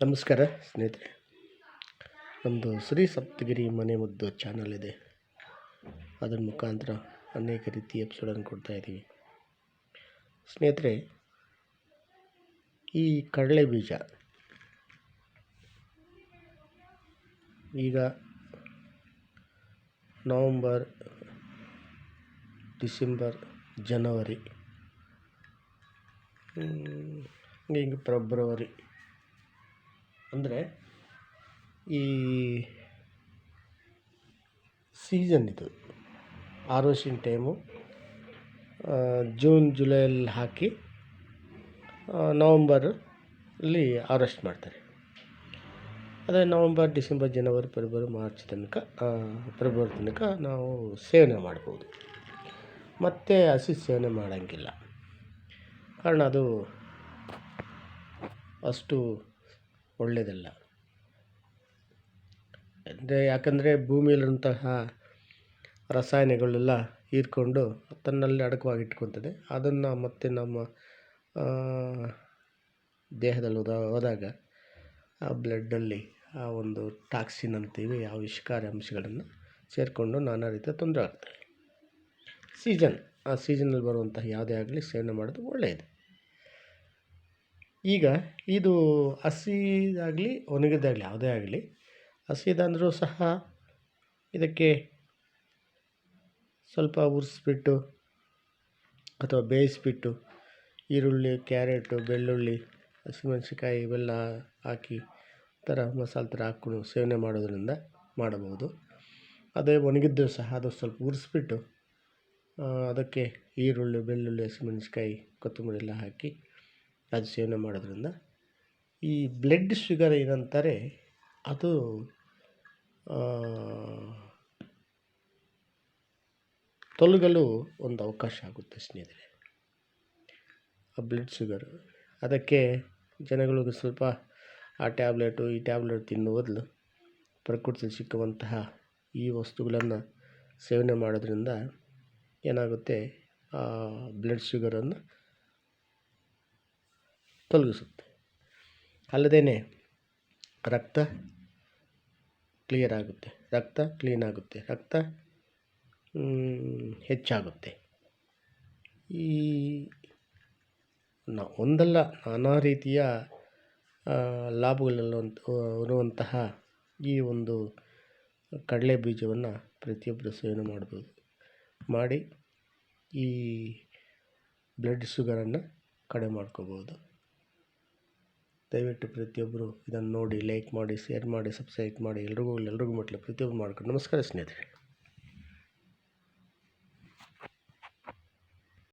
ನಮಸ್ಕಾರ ಸ್ನೇಹಿತರೆ. ನಮ್ಮದು ಶ್ರೀ ಸಪ್ತಗಿರಿ ಮನೆ ಮುದ್ದು ಚಾನಲ್ ಇದೆ. ಅದರ ಮುಖಾಂತರ ಅನೇಕ ರೀತಿಯ ಎಪಿಸೋಡನ್ನು ಕೊಡ್ತಾ ಇದ್ದೀವಿ. ಸ್ನೇಹಿತರೆ, ಈ ಕಡಲೆ ಬೀಜ, ಈಗ ನವಂಬರ್, ಡಿಸೆಂಬರ್, ಜನವರಿ ಹಿಂಗೆ ಫೆಬ್ರವರಿ ಅಂದರೆ ಈ ಸೀಸನ್ ಇದು. ಹಾರ್ವೆಸ್ಟಿಂಗ್ ಟೈಮು ಜೂನ್ ಜುಲೈಯಲ್ಲಿ ಹಾಕಿ ನವಂಬರಲ್ಲಿ ಹಾರ್ವೆಸ್ಟ್ ಮಾಡ್ತಾರೆ. ಅದೇ November December January February March ತನಕ ಫೆಬ್ರವರಿ ತನಕ ನಾವು ಸೇವನೆ ಮಾಡ್ಬೋದು. ಮತ್ತು ಹಸಿ ಸೇವನೆ ಮಾಡೋಂಗಿಲ್ಲ. ಕಾರಣ ಅದು ಅಷ್ಟು ಒಳ್ಳೆಯದಲ್ಲ ಅಂದರೆ ಯಾಕಂದರೆ ಭೂಮಿಯಲ್ಲಿರುವಂತಹ ರಸಾಯನಗಳೆಲ್ಲ ಹೀರಿಕೊಂಡು ತನ್ನಲ್ಲಿ ಅಡಕವಾಗಿ ಇಟ್ಕೊತದೆ ಅದನ್ನು ಮತ್ತೆ ನಮ್ಮ ದೇಹದಲ್ಲಿ ಹೋದ, ಹೋದಾಗ ಆ ಬ್ಲಡ್ಡಲ್ಲಿ ಆ ಒಂದು ಟಾಕ್ಸಿನ್ ಅಂತೀವಿ ಆ ವಿಷಕಾರಿ ಅಂಶಗಳನ್ನು ಸೇರಿಕೊಂಡು ನಾನಾ ರೀತಿಯ ತೊಂದರೆ ಆಗ್ತದೆ. ಸೀಸನ್, ಆ ಸೀಸನಲ್ಲಿ ಬರುವಂತಹ ಯಾವುದೇ ಆಗಲಿ ಸೇವನೆ ಮಾಡೋದು ಒಳ್ಳೆಯದು. ಈಗ ಇದು ಹಸಿದಾಗಲಿ ಒಣಗಿದ್ದಾಗಲಿ ಯಾವುದೇ ಆಗಲಿ, ಹಸಿದಂದರೂ ಸಹ ಇದಕ್ಕೆ ಸ್ವಲ್ಪ ಉರಿಸ್ಬಿಟ್ಟು ಅಥವಾ ಬೇಯಿಸ್ಬಿಟ್ಟು ಈರುಳ್ಳಿ, ಕ್ಯಾರೆಟು, ಬೆಳ್ಳುಳ್ಳಿ, ಹಸಿಮೆಣಸಿನ್ಕಾಯಿ ಇವೆಲ್ಲ ಹಾಕಿ ಥರ ಮಸಾಲೆ ಥರ ಹಾಕ್ಕೊಂಡು ಸೇವನೆ ಮಾಡೋದರಿಂದ ಮಾಡಬಹುದು. ಅದೇ ಒಣಗಿದ್ದು ಸಹ ಅದು ಸ್ವಲ್ಪ ಉರಿಸ್ಬಿಟ್ಟು ಅದಕ್ಕೆ ಈರುಳ್ಳಿ, ಬೆಳ್ಳುಳ್ಳಿ, ಹಸಿಮೆಣಸಿನ್ಕಾಯಿ, ಕೊತ್ತಂಬರಿ ಎಲ್ಲ ಹಾಕಿ ಅದು ಸೇವನೆ ಮಾಡೋದ್ರಿಂದ ಈ ಬ್ಲಡ್ ಶುಗರ್ ಏನಂತಾರೆ, ಅದು ತೊಲಗಲು ಒಂದು ಅವಕಾಶ ಆಗುತ್ತೆ ಸ್ನೇಹಿತರೆ. ಆ ಬ್ಲಡ್ ಶುಗರ್ ಅದಕ್ಕೆ ಜನಗಳಿಗೆ ಸ್ವಲ್ಪ ಆ ಟ್ಯಾಬ್ಲೆಟು ಈ ಟ್ಯಾಬ್ಲೆಟ್ ತಿನ್ನುವ ಬದಲು ಪ್ರಕೃತಿಯಲ್ಲಿ ಸಿಕ್ಕುವಂತಹ ಈ ವಸ್ತುಗಳನ್ನು ಸೇವನೆ ಮಾಡೋದ್ರಿಂದ ಏನಾಗುತ್ತೆ ಬ್ಲಡ್ ಶುಗರನ್ನು ತೊಲಗಿಸುತ್ತೆ. ಅಲ್ಲದೇ ರಕ್ತ ಕ್ಲಿಯರ್ ಆಗುತ್ತೆ. ರಕ್ತ ಕ್ಲೀನ್ ಆಗುತ್ತೆ. ರಕ್ತ ಹೆಚ್ಚಾಗುತ್ತೆ. ಈ ನಾ ಒಂದಲ್ಲ ನಾನಾ ರೀತಿಯ ಆ, ಲಾಭಗಳಿರುವಂಥ ಇರುವಂತಹ ಈ ಒಂದು ಕಡಲೆ ಬೀಜವನ್ನು ಪ್ರತಿಯೊಬ್ಬರು ಸೇವನೆ ಮಾಡ್ಬೋದು. ಮಾಡಿ ಈ ಬ್ಲಡ್ ಶುಗರನ್ನು ಕಡಿಮೆ ಮಾಡ್ಕೋಬೋದು. ದಯವಿಟ್ಟು ಪ್ರತಿಯೊಬ್ಬರು ಇದನ್ನು ನೋಡಿ ಲೈಕ್ ಮಾಡಿ ಸೇರ್ ಮಾಡಿ ಸಬ್ಸ್ಕ್ರೈಬ್ ಮಾಡಿ, ಎಲ್ರಿಗೂ ಎಲ್ರಿಗೂ ಮುಟ್ಲಿ ಪ್ರತಿಯೊಬ್ಬರು ಮಾಡ್ಕೊಂಡು ನಮಸ್ಕಾರ ಸ್ನೇಹಿತರೆ.